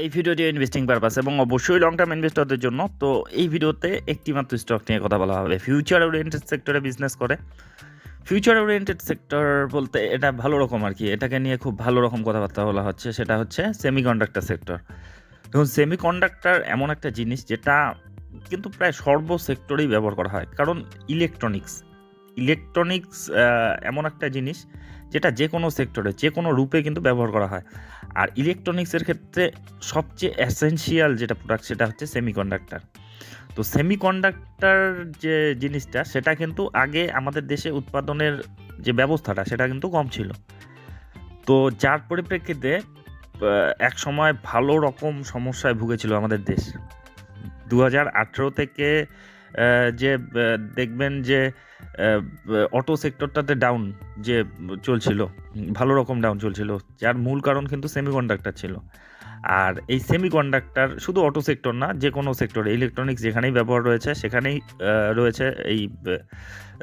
এই ভিডিওটি investing purpose এবং অবশ্যই লং টার্ম ইনভেস্টরদের জন্য। তো এই ভিডিওতে একটি মাত্র স্টক নিয়ে কথা বলা হবে। ফিউচার ওরিয়েন্টেড সেক্টরে বিজনেস করে। ফিউচার ওরিয়েন্টেড সেক্টর বলতে এটা ভালো রকম আর কি। এটাকে নিয়ে খুব ভালো রকম কথাবার্তা বলা হচ্ছে। সেটা হচ্ছে সেমিকন্ডাক্টর সেক্টর দেখুন সেমিকন্ডাক্টর এমন একটা জিনিস যেটা কিন্তু প্রায় সর্ব সেক্টরেই ব্যবহার করা হয়। কারণ ইলেকট্রনিক্স ইলেকট্রনিক্স এমন একটা জিনিস যেটা যে কোনো সেক্টরে যে কোনো রূপে কিন্তু ব্যবহার করা হয়। আর ইলেকট্রনিক্সের ক্ষেত্রে সবচেয়ে অ্যাসেনশিয়াল যেটা প্রোডাক্ট সেটা হচ্ছে সেমিকন্ডাক্টর তো সেমিকন্ডাক্টর যে জিনিসটা, সেটা কিন্তু আগে আমাদের দেশে উৎপাদনের যে ব্যবস্থাটা, সেটা কিন্তু কম ছিল। তো যার পরিপ্রেক্ষিতে এক সময় ভালো রকম সমস্যায় ভুগেছিল আমাদের দেশ। দু হাজার আঠেরো থেকে যে দেখবেন যে অটো সেক্টরটাতে ডাউন যে, চলছিল, ভালো রকম ডাউন চলছিল, যার মূল কারণ কিন্তু সেমিকন্ডাক্টর ছিল। আর এই সেমিকন্ডাক্টর শুধু অটো সেক্টর না, যে কোনো সেক্টরে ইলেকট্রনিক্স যেখানেই ব্যবহার রয়েছে, সেখানেই রয়েছে এই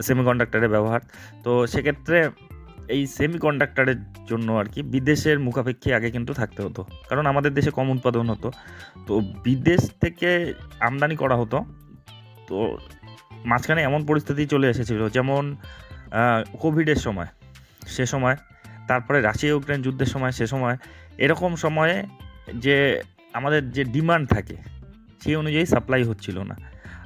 সেমিকন্ডাক্টরের ব্যবহার। তো সেক্ষেত্রে এই সেমিকন্ডাক্টরের জন্য আর কি, বিদেশের মুখাপেক্ষী আগে কিন্তু থাকতে হতো। কারণ আমাদের দেশে কম উৎপাদন হতো। তো বিদেশ থেকে আমদানি করা হতো তো মাঝখানে এমন পরিস্থিতি চলে এসেছিল, যেমন কোভিডের সময়, সে সময়, তারপরে রাশিয়া ইউক্রেন যুদ্ধের সময়, সে সময়, এরকম সময়ে যে আমাদের যে ডিমান্ড থাকে, সেই অনুযায়ী সাপ্লাই হচ্ছিল না।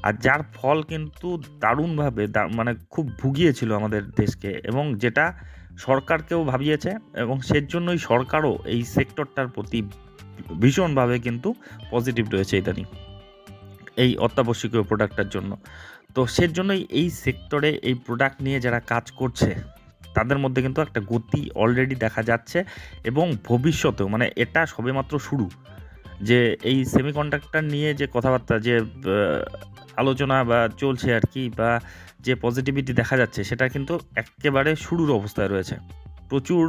আর যার ফল কিন্তু দারুণভাবে মানে খুব ভুগিয়েছিল আমাদের দেশকে এবং যেটা সরকারকেও ভাবিয়েছে এবং সের জন্যই সরকারও এই সেক্টরটার প্রতি ভীষণভাবে কিন্তু পজিটিভ রয়েছে ইদানিং। এই অত্যাবশ্যকীয় প্রোডাক্টটার জন্য। তো সের জন্যই এই সেক্টরে এই প্রোডাক্ট নিয়ে যারা কাজ করছে, তাদের মধ্যে কিন্তু একটা গতি অলরেডি দেখা যাচ্ছে এবং ভবিষ্যতেও মানে এটা সবেমাত্র শুরু। যে এই সেমিকন্ডাক্টর নিয়ে যে কথাবার্তা, যে আলোচনা বা চলছে আর কি, বা যে পজিটিভিটি দেখা যাচ্ছে, সেটা কিন্তু একেবারে শুরুর অবস্থায় রয়েছে। প্রচুর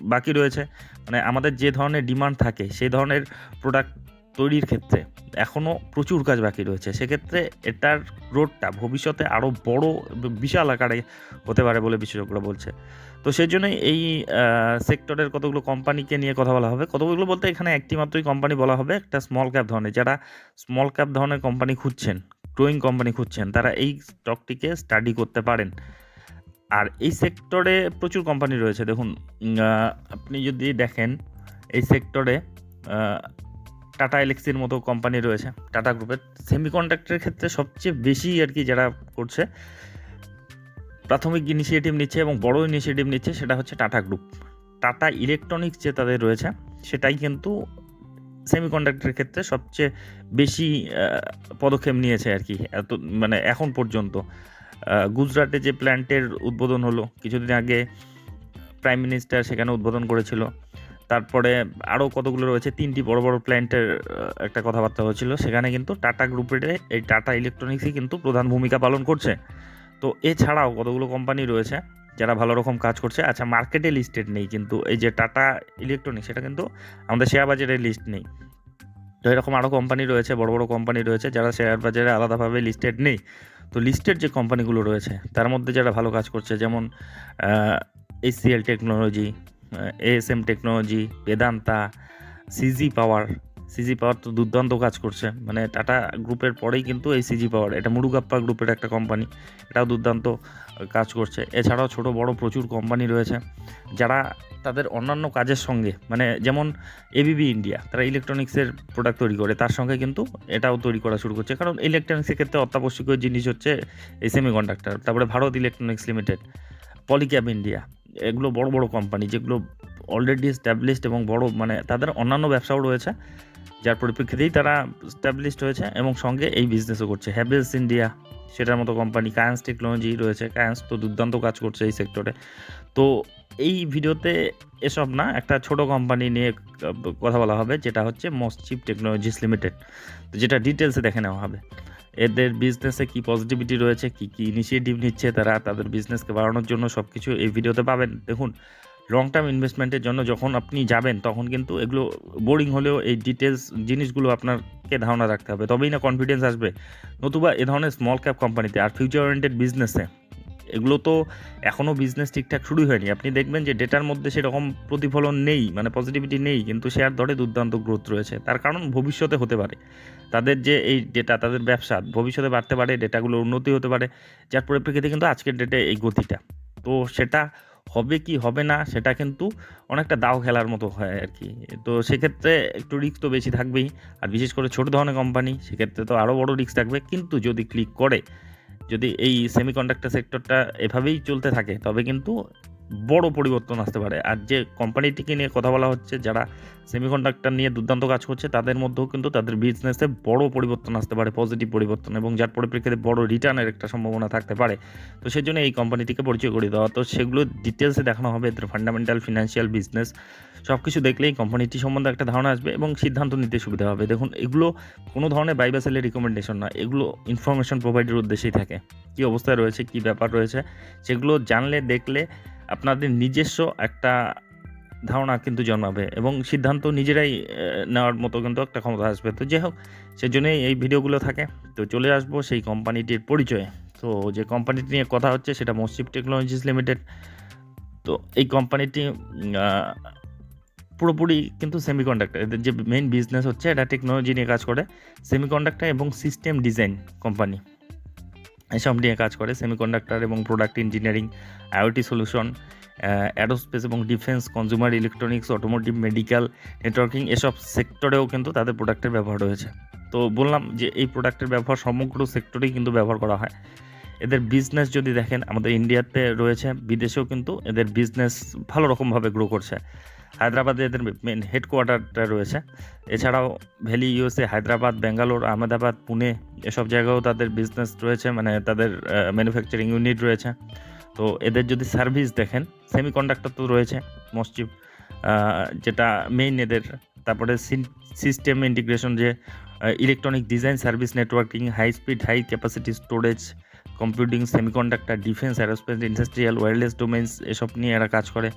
বাকি রয়েছে। মানে আমাদের যে ধরনের ডিমান্ড থাকে, সেই ধরনের প্রোডাক্ট তৈরির ক্ষেত্রে এখনও প্রচুর কাজ বাকি রয়েছে। সেক্ষেত্রে এটার রোডটা ভবিষ্যতে আরও বড়, বিশাল আকারে হতে পারে বলে বিশেষজ্ঞরা বলছে। তো সেই জন্যই এই সেক্টরের কতগুলো কোম্পানিকে নিয়ে কথা বলা হবে, কতগুলো বলতে এখানে একটি মাত্রই কোম্পানি বলা হবে, একটা স্মল ক্যাপ ধরনের। যারা স্মল ক্যাপ ধরনের কোম্পানি খুঁজছেন গ্রোয়িং কোম্পানি খুঁজছেন, তারা এই স্টকটিকে স্টাডি করতে পারেন। আর এই সেক্টরে প্রচুর কোম্পানি রয়েছে। দেখুন আপনি যদি দেখেন, এই সেক্টরে টাটা এলেক্সির মতো কোম্পানি রয়েছে। টাটা গ্রুপের সেমিকন্ডাক্টরের ক্ষেত্রে সবচেয়ে বেশি আর কি যারা করছে, প্রাথমিক ইনিশিয়েটিভ নিচ্ছে এবং বড় ইনিশিয়েটিভ নিচ্ছে সেটা হচ্ছে টাটা গ্রুপ টাটা ইলেকট্রনিক্স যে তাদের রয়েছে, সেটাই কিন্তু সেমিকন্ডাক্টরের ক্ষেত্রে সবচেয়ে বেশি পদক্ষেপ নিয়েছে আর কি, এত মানে এখন পর্যন্ত। গুজরাটে যে প্ল্যান্টের উদ্বোধন হলো, কিছুদিন আগে প্রাইম মিনিস্টার সেখানে উদ্বোধন করেছিল। তারপরে আরও কতগুলো রয়েছে? তিনটি বড় বড় প্ল্যান্টের একটা কথাবার্তা হয়েছিল। সেখানে কিন্তু টাটা গ্রুপের এই টাটা ইলেকট্রনিক্সই কিন্তু প্রধান ভূমিকা পালন করছে। তো এছাড়াও কতগুলো কোম্পানি রয়েছে যারা ভালো রকম কাজ করছে? আচ্ছা মার্কেটে লিস্টেড নেই কিন্তু এই যে টাটা ইলেকট্রনিক্স, সেটা কিন্তু আমাদের শেয়ার বাজারে লিস্ট নেই। তো এরকম আরও কোম্পানি রয়েছে, বড় বড় কোম্পানি রয়েছে যারা শেয়ার বাজারে আলাদাভাবে লিস্টেড নেই। তো লিস্টেড যে কোম্পানিগুলো রয়েছে, তার মধ্যে যারা ভালো কাজ করছে, যেমন HCL technology ASM technology Vedanta CG power CG power তো দুর্দান্ত কাজ করছে। মানে টাটা গ্রুপের পরেই কিন্তু এই সিজি পাওয়ার এটা মুরুগাপ্পা গ্রুপের একটা কোম্পানি এটাও দুর্দান্ত কাজ করছে। এছাড়াও ছোট বড় প্রচুর কোম্পানি রয়েছে, যারা তাদের অন্যান্য কাজের সঙ্গে মানে যেমন এবিবি ইন্ডিয়া তারা ইলেকট্রনিক্সের প্রোডাক্ট তৈরি করে, তার সঙ্গে কিন্তু এটাও তৈরি করা শুরু করছে। কারণ ইলেকট্রনিক্সের ক্ষেত্রে অত্যাবশ্যকীয় জিনিস হচ্ছে এই সেমিকন্ডাক্টর তারপরে Bharat electronics limited Polycab India এগুলো বড় বড় কোম্পানি যেগুলো অলরেডি স্ট্যাবলিশড এবং বড় মানে তাদের অন্যান্য ব্যবসাও রয়েছে, যার পরিপ্রেক্ষিতেই তারা স্ট্যাবলিশড হয়েছে এবং সঙ্গে এই বিজনেসও করছে। হ্যাভেলস ইন্ডিয়া সেটার মতো কোম্পানি কায়ান্স টেকনোলজি রয়েছে। কায়ান্স তো দুর্দান্ত কাজ করছে এই সেক্টরে তো এই ভিডিওতে এসব না, একটা ছোট কোম্পানি নিয়ে কথা বলা হবে, যেটা হচ্ছে মসচিপ টেকনোলজিস লিমিটেড তো যেটা ডিটেলসে দেখে নেওয়া হবে। এদের বিজনেসে কি পজিটিভিটি রয়েছে, কি কি ইনিশিয়েটিভ নিচ্ছে তারা, তাদের বিজনেসকে বাড়ানোর জন্য সব কিছু এই ভিডিওতে পাবেন। দেখুন লং টার্ম ইনভেস্টমেন্টের জন্য যখন আপনি যাবেন, তখন কিন্তু এগুলো বোরিং হলেও এই ডিটেলস জিনিসগুলো আপনাকে ধারণা রাখতে হবে। তবেই না কনফিডেন্স আসবে। নতুবা এ ধরনের স্মল ক্যাপ কোম্পানিতে আর ফিউচার ওরিয়েন্টেড বিজনেসে এগুলো তো এখনও বিজনেস ঠিকঠাক শুরুই হয়নি। আপনি দেখবেন যে ডেটার মধ্যে সেরকম প্রতিফলন নেই মানে পজিটিভিটি নেই, কিন্তু শেয়ার দরে দুর্দান্ত গ্রোথ রয়েছে। তার কারণ ভবিষ্যতে হতে পারে। তাদের যে এই ডেটা তাদের ব্যবসা, ভবিষ্যতে বাড়তে পারে ডেটাগুলো উন্নতি হতে পারে। যার পরিপ্রেক্ষিতে কিন্তু আজকের ডেটে এই গতিটা। তো সেটা হবে কি হবে না, সেটা কিন্তু অনেকটা দাও খেলার মতো হয় আর কি। তো সেক্ষেত্রে একটু রিস্ক তো বেশি থাকবেই। আর বিশেষ করে ছোটো ধরনের কোম্পানি সেক্ষেত্রে তো আরও বড় রিস্ক থাকবে। কিন্তু যদি ক্লিক করে যদি এই সেমিকন্ডাক্টর সেক্টরটা এভাবেই চলতে থাকে তবে কিন্তু বড় পরিবর্তন আসতে পারে। আর যে কোম্পানিটিকে নিয়ে কথা বলা হচ্ছে, যারা সেমিকন্ডাক্টর নিয়ে দুর্দান্ত কাজ করছে, তাদের মধ্যেও কিন্তু তাদের বিজনেসে বড় পরিবর্তন আসতে পারে পজিটিভ পরিবর্তন, এবং যার পরিপ্রেক্ষিতে বড় রিটার্নের একটা সম্ভাবনা থাকতে পারে। তো সেই জন্য এই কোম্পানিটিকে পরিচয় করে দেওয়া। তো সেগুলো ডিটেলসে দেখানো হবে, এদের ফান্ডামেন্টাল ফিনান্সিয়াল বিজনেস সব কিছু দেখলেই কোম্পানিটি সম্বন্ধে একটা ধারণা আসবে, এবং সিদ্ধান্ত নিতে সুবিধা হবে। দেখুন, এগুলো কোনো ধরনের বাইবাসেলের রিকমেন্ডেশন না এগুলো ইনফরমেশন প্রোভাইডের উদ্দেশ্যেই থাকে। কী অবস্থায় রয়েছে, কী ব্যাপার রয়েছে, সেগুলো জানলে, দেখলে আপনাদের নিজস্ব একটা ধারণা কিন্তু জন্মাবে এবং সিদ্ধান্ত নিজেরাই নেওয়ার মতো কিন্তু একটা ক্ষমতা আসবে। তো যাই হোক, সেজন্যই এই ভিডিওগুলো থাকে। তো চলে আসব সেই কোম্পানিটির পরিচয়ে। তো যে কোম্পানিটি নিয়ে কথা হচ্ছে সেটা মসজিব টেকনোলজিস লিমিটেড। তো এই কোম্পানিটি পুরোপুরি কিন্তু সেমিকন্ডাক্টর। এদের যে মেইন বিজনেস হচ্ছে, এটা টেকনোলজি নিয়ে কাজ করে। সেমিকন্ডাক্টর এবং সিস্টেম ডিজাইন কোম্পানি। এসব নিয়ে কাজ করে সেমিকন্ডাক্টর এবং product engineering IoT solution aerospace এবং defence consumer electronics automotive medical networking এসব সেক্টরেও কিন্তু তাদের প্রোডাক্টের ব্যবহার রয়েছে। তো বললাম যে এই প্রোডাক্টের ব্যবহার সমগ্র সেক্টরেই কিন্তু ব্যবহার করা হয়। এদের বিজনেস যদি দেখেন, আমাদের ইন্ডিয়াতে রয়েছে, বিদেশেও কিন্তু এদের বিজনেস ভালো রকমভাবে গ্রো করছে। হায়দ্রাবাদে এদের মেন হেডকোয়ার্টারটা রয়েছে। এছাড়াও ভ্যালি ইউএসএ হায়দ্রাবাদ ব্যাঙ্গালোর আহমেদাবাদ পুনে এসব জায়গায়ও তাদের বিজনেস রয়েছে মানে তাদের ম্যানুফ্যাকচারিং ইউনিট রয়েছে। তো এদের যদি সার্ভিস দেখেন সেমিকন্ডাক্টর তো রয়েছে মসজিদ যেটা মেইন এদের, তারপরে সিস্টেম ইন্টিগ্রেশন যে electronic design service networking high speed high capacity storage computing semiconductor defence aerospace industrial wireless domains এসব নিয়ে এরা কাজ করে।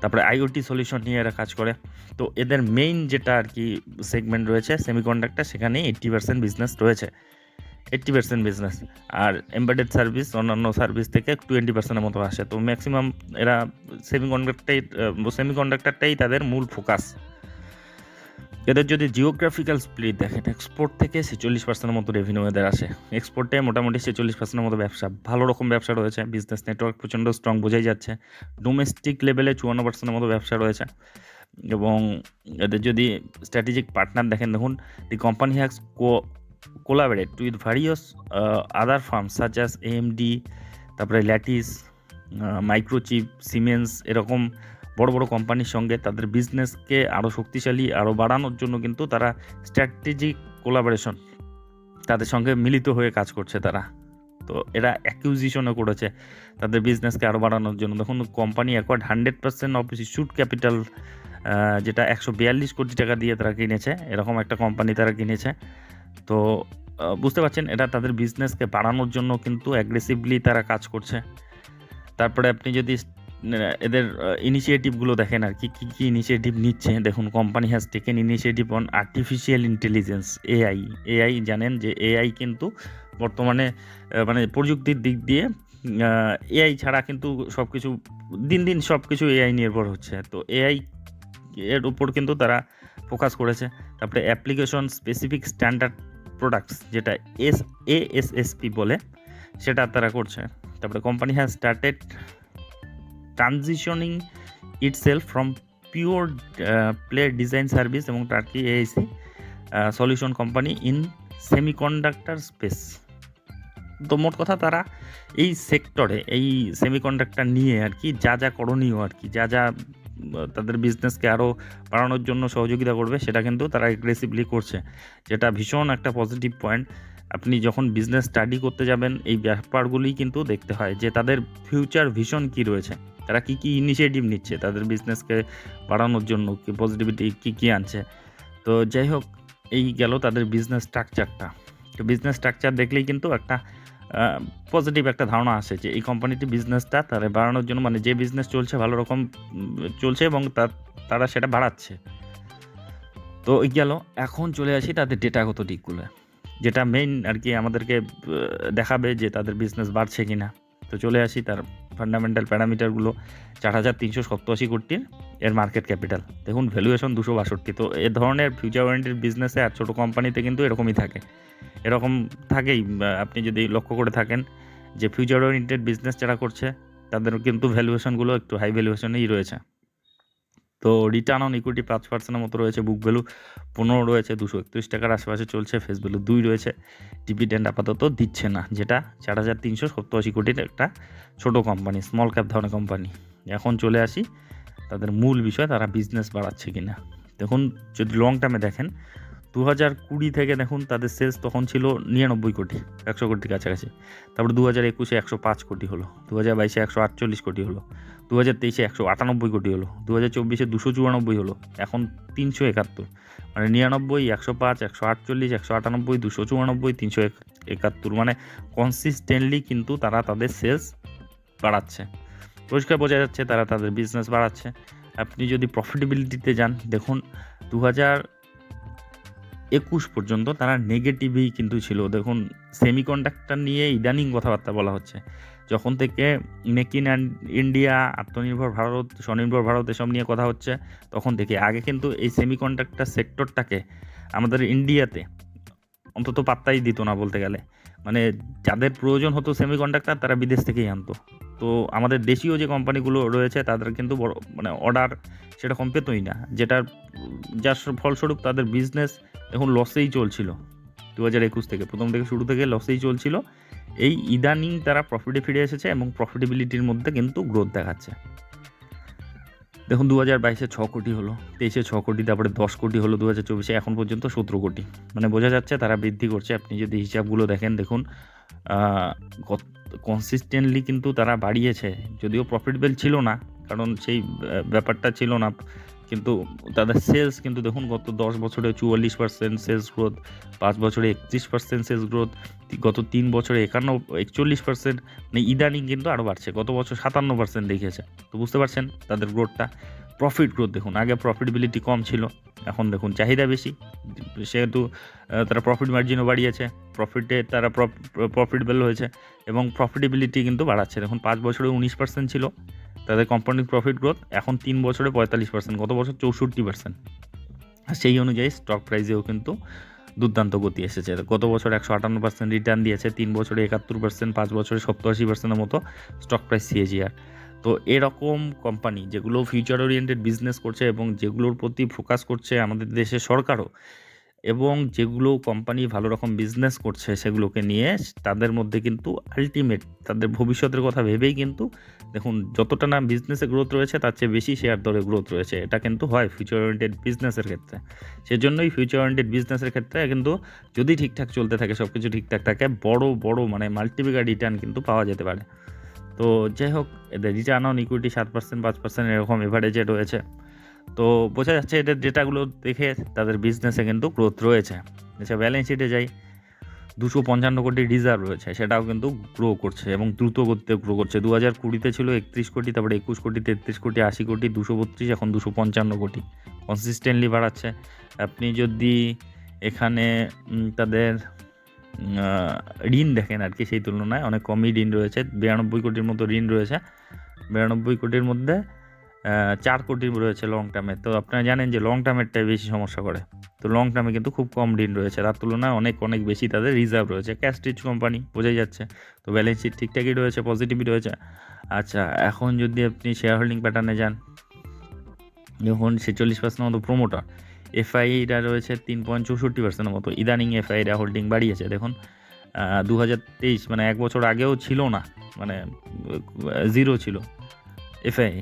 তারপরে আইওটি সলিউশন নিয়ে এরা কাজ করে। তো এদের মেইন যেটা আর কি সেগমেন্ট রয়েছে সেমিকন্ডাক্টর সেখানে এইট্টি পার্সেন্ট বিজনেস রয়েছে। এইট্টি পার্সেন্ট বিজনেস আর এমবেডেড সার্ভিস অন্যান্য সার্ভিস থেকে টোয়েন্টি পার্সেন্টের মতো আসে। তো ম্যাক্সিমাম এরা সেমিকন্ডাক্টারটাই সেমিকন্ডাক্টারটাই তাদের মূল ফোকাস এদের যদি জিওগ্রাফিক্যাল স্প্লিট দেখেন এক্সপোর্ট থেকে ছেচল্লিশ পার্সেন্টের মতো রেভিনিউ এদের আসে। এক্সপোর্টে মোটামুটি ছেচল্লিশ পার্সেন্টের মতো ব্যবসা। ভালো রকম ব্যবসা রয়েছে বিজনেস নেটওয়ার্ক প্রচণ্ড স্ট্রং বোঝাই যাচ্ছে। ডোমেস্টিক লেভেলে চুয়ান্ন পার্সেন্টের মতো ব্যবসা রয়েছে। এবং এদের যদি স্ট্র্যাটেজিক পার্টনার দেখেন, দেখুন the company has co collaborate with various other firms such as AMD তারপরে ল্যাটিস মাইক্রোচিপ সিমেন্স এরকম বড় বড় কোম্পানির সঙ্গে তাদের বিজনেসকে আরও শক্তিশালী আরও বাড়ানোর জন্য কিন্তু তারা স্ট্র্যাটেজিক কোলাবোরেশন তাদের সঙ্গে মিলিত হয়ে কাজ করছে তারা। তো এরা অ্যাকিউজিশনও করেছে তাদের বিজনেসকে আরও বাড়ানোর জন্য। দেখুন company acquired hundred percent of issued capital যেটা একশো বিয়াল্লিশ কোটি টাকা দিয়ে তারা কিনেছে, এরকম একটা কোম্পানি তারা কিনেছে। তো বুঝতে পারছেন এটা তাদের বিজনেসকে বাড়ানোর জন্য কিন্তু অ্যাগ্রেসিভলি তারা কাজ করছে। তারপরে আপনি যদি এদের ইনিশিয়েটিভগুলো দেখেন আর কি, কী কী ইনিশিয়েটিভ নিচ্ছে। দেখুন company has taken initiative on artificial intelligence AI AI জানেন যে এআই কিন্তু বর্তমানে মানে প্রযুক্তির দিক দিয়ে এআই ছাড়া কিন্তু সব কিছু দিন দিন সব কিছু এআই নির্ভর হচ্ছে। তো এআই এর উপর কিন্তু তারা ফোকাস করেছে। তারপরে অ্যাপ্লিকেশন স্পেসিফিক স্ট্যান্ডার্ড প্রোডাক্টস যেটা এস এএসএসপি বলে, সেটা তারা করছে। তারপরে company has started transitioning itself from pure play design service এবং turnkey AIC solution company in semiconductor space তো মোট কথা তারা এই সেক্টরে এই সেমিকন্ডাক্টর নিয়ে আর কি যা যা করণীয় আর কি, যা যা তাদের বিজনেসকে আরও বাড়ানোর জন্য সহযোগিতা করবে, সেটা কিন্তু তারা এগ্রেসিভলি করছে। যেটা ভীষণ একটা পজিটিভ পয়েন্ট আপনি যখন বিজনেস স্টাডি করতে যাবেন, এই ব্যাপারগুলি কিন্তু দেখতে হয় যে তাদের ফিউচার ভিশন কি রয়েছে। তারা কি কি ইনিশিয়েটিভ নিচ্ছে, তাদের বিজনেসকে বাড়ানোর জন্য, কি পজিটিভিটি কি কি আনছে। তো যাই হোক, এই গেল তাদের বিজনেস স্ট্রাকচারটা তো বিজনেস স্ট্রাকচার দেখলেই কিন্তু একটা পজিটিভ একটা ধারণা আসে যে এই কোম্পানিটি বিজনেসটা তারা বাড়ানোর জন্য মানে যে বিজনেস চলছে ভালো রকম চলছে এবং তারা সেটা বাড়াচ্ছে। তো এই গেল, এখন চলে আসি তাদের ডেটাগত দিকগুলো। যেটা মেইন আর কি আমাদেরকে দেখাবে যে তাদের বিজনেস বাড়ছে কি না তো চলে আসি তার ফান্ডামেন্টাল প্যারামিটারগুলো চার হাজার তিনশো সপ্তাশি কোটির এর মার্কেট ক্যাপিটাল দেখুন ভ্যালুয়েশন দুশো বাষট্টি। তো এ ধরনের ফিউচার ওয়ারেন্টির বিজনেসে আর ছোটো কোম্পানিতে কিন্তু এরকমই থাকে। এরকম থাকেই আপনি যদি লক্ষ্য করে থাকেন যে ফিউচার ওরিয়েন্টেড বিজনেস যারা করছে, তাদের কিন্তু ভ্যালুয়েশনগুলো একটু হাই ভ্যালুয়েশনেই রয়েছে। তো রিটার্ন অন ইকুইটি পাঁচ পার্সেন্টের মতো রয়েছে বুক ভ্যালু পনেরো রয়েছে, দুশো একত্রিশ টাকার আশেপাশে চলছে ফেস ভ্যালু দুই রয়েছে ডিভিডেন্ড আপাতত দিচ্ছে না, যেটা চার হাজার তিনশো সত্তর আশি কোটির একটা ছোটো কোম্পানি স্মল ক্যাপ ধরনের কোম্পানি এখন চলে আসি, তাদের মূল বিষয় তারা বিজনেস বাড়াচ্ছে কিনা। দেখুন, যদি লং টার্মে দেখেন দু হাজার কুড়ি থেকে দেখুন তাদের সেলস তখন ছিল নিরানব্বই কোটি, একশো কোটির কাছাকাছি। তারপরে দু হাজার একুশে একশো পাঁচ কোটি হলো দু হাজার বাইশে একশো আটচল্লিশ কোটি হলো দু হাজার তেইশে একশো আটানব্বই কোটি হলো দু হাজার চব্বিশে দুশো চুরানব্বই হলো, এখন তিনশো একাত্তর। মানে নিরানব্বই, একশো পাঁচ, একশো আটচল্লিশ, একশো আটানব্বই, দুশো চুরানব্বই, তিনশো একাত্তর। মানে কনসিস্টেন্টলি কিন্তু তারা তাদের সেলস বাড়াচ্ছে। পরিষ্কার বোঝা যাচ্ছে তারা তাদের বিজনেস বাড়াচ্ছে। আপনি যদি প্রফিটেবিলিটিতে যান, দেখুন দু হাজার একুশ পর্যন্ত তারা নেগেটিভই কিন্তু ছিল। দেখুন সেমি সেমিকন্ডাক্টর নিয়ে ইদানিং কথাবার্তা বলা হচ্ছে। যখন থেকে মেক ইন ইন্ডিয়া আত্মনির্ভর ভারত, স্বনির্ভর ভারত এসব নিয়ে কথা হচ্ছে, তখন থেকে। আগে কিন্তু এই সেমি সেমিকন্ডাক্টর সেক্টরটাকে আমাদের ইন্ডিয়াতে অন্তত পাত্তাই দিত না বলতে গেলে। মানে যাদের প্রয়োজন হতো সেমি সেমিকন্ডাক্টর তারা বিদেশ থেকেই আনতো। তো আমাদের দেশীয় যে কোম্পানিগুলো রয়েছে, তাদের কিন্তু বড় মানে অর্ডার সেরকম পেতই না। যেটার, যার ফলস্বরূপ তাদের বিজনেস এখন লসেই চলছিল। দু হাজার একুশ থেকে, প্রথম থেকে শুরু থেকে লসেই চলছিল। এই ইদানিং তারা প্রফিটে ফিরে এসেছে এবং প্রফিটেবিলিটির মধ্যে কিন্তু গ্রোথ দেখাচ্ছে। দেখুন দু হাজার বাইশে ছ কোটি হলো, তেইশে ছ কোটি, তারপরে দশ কোটি হলো দু হাজার চব্বিশে এখন পর্যন্ত সতেরো কোটি। মানে বোঝা যাচ্ছে তারা বৃদ্ধি করছে। আপনি যদি হিসাবগুলো দেখেন, দেখুন কনসিস্টেন্টলি কিন্তু তারা বাড়িয়েছে। যদিও প্রফিটেবল ছিল না, কারণ সেই ব্যাপারটা ছিল না। কিন্তু তাদের সেলস কিন্তু দেখুন গত দশ বছরে চুয়াল্লিশ পার্সেন্ট সেলস গ্রোথ পাঁচ বছরে একত্রিশ পার্সেন্ট সেলস গ্রোথ গত তিন বছরে একান্ন, একচল্লিশ পার্সেন্ট মানে ইদানিং কিন্তু আরও বাড়ছে। গত বছর সাতান্ন পার্সেন্ট দেখিয়েছে। তো বুঝতে পারছেন তাদের গ্রোথটা প্রফিট গ্রোথ দেখুন, আগে প্রফিটেবিলিটি কম ছিল, এখন দেখুন চাহিদা বেশি। সেহেতু তারা প্রফিট মার্জিনও বাড়িয়েছে প্রফিটে তারা প্রফিটেবল হয়েছে এবং প্রফিটেবিলিটি কিন্তু বাড়াচ্ছে। দেখুন পাঁচ বছরে উনিশ পার্সেন্ট ছিল তাদের কোম্পানির প্রফিট গ্রোথ এখন তিন বছরে পঁয়তাল্লিশ পার্সেন্ট গত বছর চৌষট্টি পার্সেন্ট আর সেই অনুযায়ী স্টক প্রাইসেও কিন্তু দুর্দান্ত গতি এসেছে। গত বছর একশো আটান্ন পার্সেন্ট রিটার্ন দিয়েছে, তিন বছরে একাত্তর পার্সেন্ট পাঁচ বছরে সপ্তাশি পার্সেন্টের মতো স্টক প্রাইস সিএজিআর তো এরকম কোম্পানি যেগুলো ফিউচার ওরিয়েন্টেড বিজনেস করছে এবং যেগুলোর প্রতি ফোকাস করছে আমাদের দেশের সরকারও এবং যেগুলো কোম্পানি ভালো রকম বিজনেস করছে সেগুলোকে নিয়ে তাদের মধ্যে কিন্তু আলটিমেট তাদের ভবিষ্যতের কথা ভেবেই কিন্তু দেখুন যতটা না বিজনেসে গ্রোথ রয়েছে তার চেয়ে বেশি শেয়ার দরে গ্রোথ রয়েছে। এটা কিন্তু হয় ফিউচার ওরিয়েন্টেড বিজনেসের ক্ষেত্রে। সেজন্যই ফিউচার ওরিয়েন্টেড বিজনেসের ক্ষেত্রে কিন্তু যদি ঠিকঠাক চলতে থাকে সব কিছু ঠিকঠাক থাকে, বড় বড় মানে মাল্টিপিকার রিটার্ন কিন্তু পাওয়া যেতে পারে। তো যাই হোক, এদের রিটার্ন অন ইকুইটি সাত পার্সেন্ট পাঁচ পার্সেন্ট এরকম এভারেজে রয়েছে। তো বোঝা যাচ্ছে এদের ডেটাগুলো দেখে তাদের বিজনেসে কিন্তু গ্রোথ রয়েছে। আচ্ছা ব্যালেন্স শিটে যাই, দুশো পঞ্চান্ন কোটি রিজার্ভ রয়েছে, সেটাও কিন্তু গ্রো করছে এবং দ্রুত গতিতে গ্রো করছে। দু হাজার কুড়িতে ছিল একত্রিশ কোটি, তারপরে একুশ কোটি, তেত্রিশ কোটি, আশি কোটি, দুশো বত্রিশ, এখন দুশো পঞ্চান্ন কোটি। কনসিস্টেন্টলি বাড়াচ্ছে। আপনি যদি এখানে তাদের ঋণ দেখেন আর কি সেই তুলনায়, অনেক কমই ঋণ রয়েছে, বিরানব্বই কোটির মতো ঋণ রয়েছে। বিরানব্বই কোটির মধ্যে চার কোটি রয়েছে লং টার্মে তো আপনারা জানেন যে লং টার্মেরটাই বেশি সমস্যা করে। তো লং টার্মে কিন্তু খুব কম ঋণ রয়েছে। তার তুলনায় অনেক অনেক বেশি তাদের রিজার্ভ রয়েছে। ক্যাশ রিচ কোম্পানি বোঝাই যাচ্ছে। তো ব্যালেন্স শিট ঠিকঠাকই রয়েছে পজিটিভই রয়েছে। আচ্ছা এখন যদি আপনি শেয়ার হোল্ডিং প্যাটার্নে যান যখন ছেচল্লিশ পার্সেন্ট মতো প্রোমোটার এফআইরা রয়েছে তিন পয়েন্ট চৌষট্টি পার্সেন্টের মতো। ইদানিং এফআইরা হোল্ডিং বাড়িয়েছে, দেখুন। দু হাজার তেইশ মানে এক বছর আগেও ছিল না মানে জিরো ছিল এফআই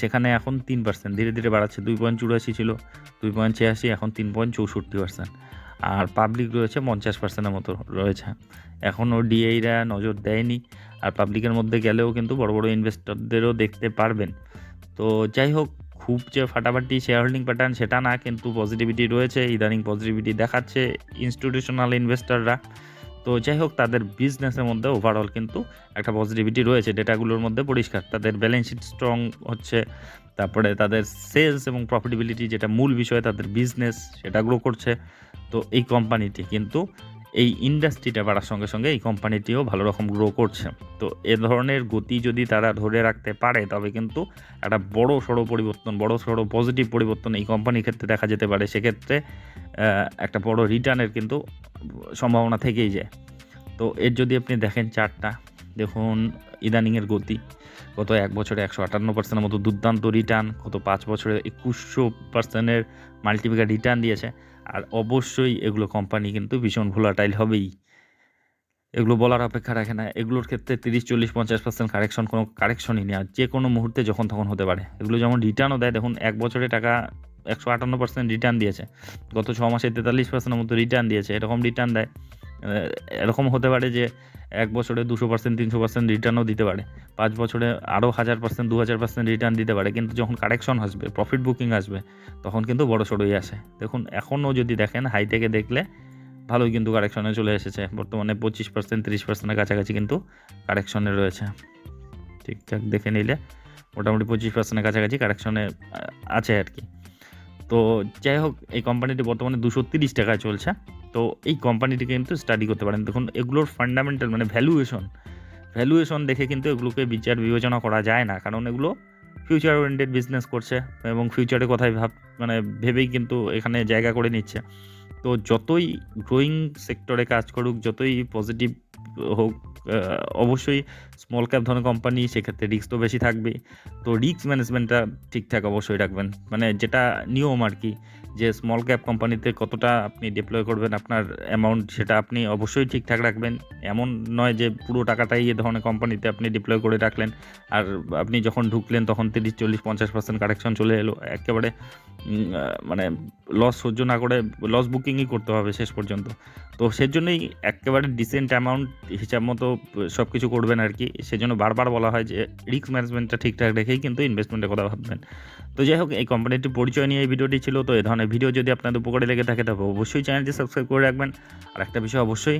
সেখানে এখন তিন পার্সেন্ট ধীরে ধীরে বাড়াচ্ছে। দুই পয়েন্ট চুরাশি ছিল, দুই পয়েন্ট ছিয়াশি, এখন তিন পয়েন্ট চৌষট্টি পার্সেন্ট আর পাবলিক রয়েছে পঞ্চাশ পার্সেন্টের মতো রয়েছে। এখনও ডিএইরা নজর দেয়নি। আর পাবলিকের মধ্যে গেলেও কিন্তু বড় বড় ইনভেস্টরদেরও দেখতে পারবেন। তো যাই হোক, খুব যে ফাটাফাটি শেয়ার হোল্ডিং প্যাটার্ন সেটা না, কিন্তু পজিটিভিটি রয়েছে, ইদানিং পজিটিভিটি দেখাচ্ছে ইনস্টিটিউশনাল ইনভেস্টররা তো যাই হোক, তাদের বিজনেসের মধ্যে ওভারঅল কিন্তু একটা পজিটিভিটি রয়েছে। ডেটাগুলোর মধ্যে পরিষ্কার। তাদের ব্যালেন্স শিট স্ট্রং হচ্ছে। তারপরে তাদের সেলস এবং প্রফিটেবিলিটি যেটা মূল বিষয়, তাদের বিজনেস সেটা গ্রো করছে। তো এই কোম্পানিটি কিন্তু এই ইন্ডাস্ট্রিটা বাড়ার সঙ্গে সঙ্গে এই কোম্পানিটিও ভালো রকম গ্রো করছে। তো এ ধরনের গতি যদি তারা ধরে রাখতে পারে, তবে কিন্তু একটা বড় সড়ো পরিবর্তন, বড় সড়ো পজিটিভ পরিবর্তন এই কোম্পানির ক্ষেত্রে দেখা যেতে পারে। সেক্ষেত্রে একটা বড় রিটার্নের কিন্তু সম্ভাবনা থেকেই যায়। তো এর যদি আপনি দেখেন চারটা দেখুন ইদানিংয়ের গতি, গত এক বছরে একশো আটান্ন পার্সেন্টের মতো দুর্দান্ত রিটার্ন, গত পাঁচ বছরে একুশশো পার্সেন্টের মাল্টিপিকার রিটার্ন দিয়েছে, আর অবশ্যই এগুলো কোম্পানি কিন্তু ভীষণ ভোলাটাইল হবেই। এগুলো বলার অপেক্ষা রাখে না, এগুলোর ক্ষেত্রে তিরিশ চল্লিশ পঞ্চাশ পার্সেন্ট কারেকশন কোনো কারেকশনই নেই আর যে কোনো মুহূর্তে যখন তখন হতে পারে। এগুলো যেমন রিটার্নও দেয়, দেখুন এক বছরে টাকা একশো আটান্ন পার্সেন্ট রিটার্ন দিয়েছে। গত ছ মাসে তেতাল্লিশ পার্সেন্টের মতো রিটার্ন দিয়েছে। এরকম রিটার্ন দেয় এরকম হতে পারে যে এক বছরে দুশো পার্সেন্ট তিনশো পার্সেন্ট রিটার্নও দিতে পারে। পাঁচ বছরে আরও হাজার পার্সেন্ট দু হাজার পার্সেন্ট রিটার্ন দিতে পারে। কিন্তু যখন কারেকশন আসবে প্রফিট বুকিং আসবে, তখন কিন্তু বড় সড়োই আসে। দেখুন, এখনও যদি দেখেন হাই থেকে দেখলে ভালোই কিন্তু কারেকশনে চলে এসেছে। বর্তমানে পঁচিশ পার্সেন্ট তিরিশ পার্সেন্টের কাছাকাছি কিন্তু কারেকশনে রয়েছে। ঠিকঠাক দেখে নিলে মোটামুটি পঁচিশ পার্সেন্টের কাছাকাছি কারেকশনে আছে আর কি। তো যাই হোক এই কোম্পানিটি বর্তমানে দুশো তিরিশ টাকায় চলছে। তো এই কোম্পানিটিকে কিন্তু স্টাডি করতে পারেন। দেখুন, এগুলোর ফান্ডামেন্টাল মানে ভ্যালুয়েশন ভ্যালুয়েশন দেখে কিন্তু এগুলোকে বিচার বিবেচনা করা যায় না। কারণ এগুলো ফিউচার ওরিয়েন্টেড বিজনেস করছে এবং ফিউচারের কথাই ভাব মানে ভেবেই কিন্তু এখানে জায়গা করে নিচ্ছে। তো যতই গ্রোয়িং সেক্টরে কাজ করুক, যতই পজিটিভ হোক অবশ্যই স্মল ক্যাপ ধরনের কোম্পানি সেক্ষেত্রে রিস্ক তো বেশি থাকবে তো রিস্ক ম্যানেজমেন্টটা ঠিকঠাক অবশ্যই রাখবেন। মানে যেটা নিয়ম আর কি যে স্মল ক্যাপ কোম্পানিতে কতটা আপনি ডিপ্লয় করবেন, আপনার অ্যামাউন্ট সেটা আপনি অবশ্যই ঠিকঠাক রাখবেন। এমন নয় যে পুরো টাকাটাই এ ধরনের কোম্পানিতে আপনি ডিপ্লয় করে রাখলেন, আর আপনি যখন ঢুকলেন তখন তিরিশ, চল্লিশ, পঞ্চাশ পার্সেন্ট কারেকশন চলে এলো। একেবারে মানে লস সহ্য না করে লস বুকিংই করতে হবে শেষ পর্যন্ত। তো সেজন্যই একেবারে ডিসেন্ট অ্যামাউন্ট হিসাব মতো সব কিছু করবেন আর কি। সেজন্য বারবার বলা হয় যে রিস্ক ম্যানেজমেন্টটা ঠিকঠাক রেখেই কিন্তু ইনভেস্টমেন্টের কথা ভাববেন। তো যাই হোক, এই কোম্পানিটির পরিচয় নিয়ে এই ভিডিওটি ছিল। তো এ ধরনের ভিডিও যদি আপনাদের উপকারে লেগে থাকে, তবে অবশ্যই চ্যানেলটি সাবস্ক্রাইব করে রাখবেন। আর একটা বিষয় অবশ্যই,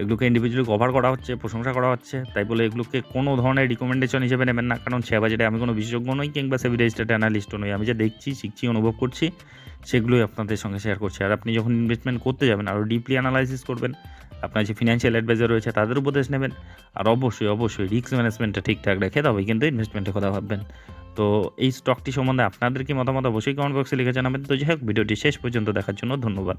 এগুলোকে ইন্ডিভিজুয়ালি কভার করা হচ্ছে, প্রশংসা করা হচ্ছে। তাই বলে এগুলোকে কোনো ধরনের রিকমেন্ডেশন হিসেবে নেবেন না, কারণ সে বাজারে আমি কোনো বিশেষজ্ঞ নই, কিংবা সেভি রেজিস্টার্ড অ্যানালিস্টও নই। আমি যা দেখছি, শিখছি, অনুভব করছি, সেগুলোই আপনাদের সঙ্গে শেয়ার করছি। আর আপনি যখন ইনভেস্টমেন্ট করতে যাবেন, আরও ডিপলি অ্যানালাইসিস করবেন, আপনার যে ফিনান্সিয়াল অ্যাডভাইজার রয়েছে, তাদের উপদেশ নেবেন। আর অবশ্যই অবশ্যই রিস্ক ম্যানেজমেন্টটা ঠিকঠাক রেখে তবেই কিন্তু ইনভেস্টমেন্টের কথা ভাববেন। তো এই স্টকটি সম্বন্ধে আপনাদের কি মতামত? অবশ্যই কমেন্ট বক্সে লিখে জানাবেন। তো যাই হোক, ভিডিওটি শেষ পর্যন্ত দেখার জন্য ধন্যবাদ।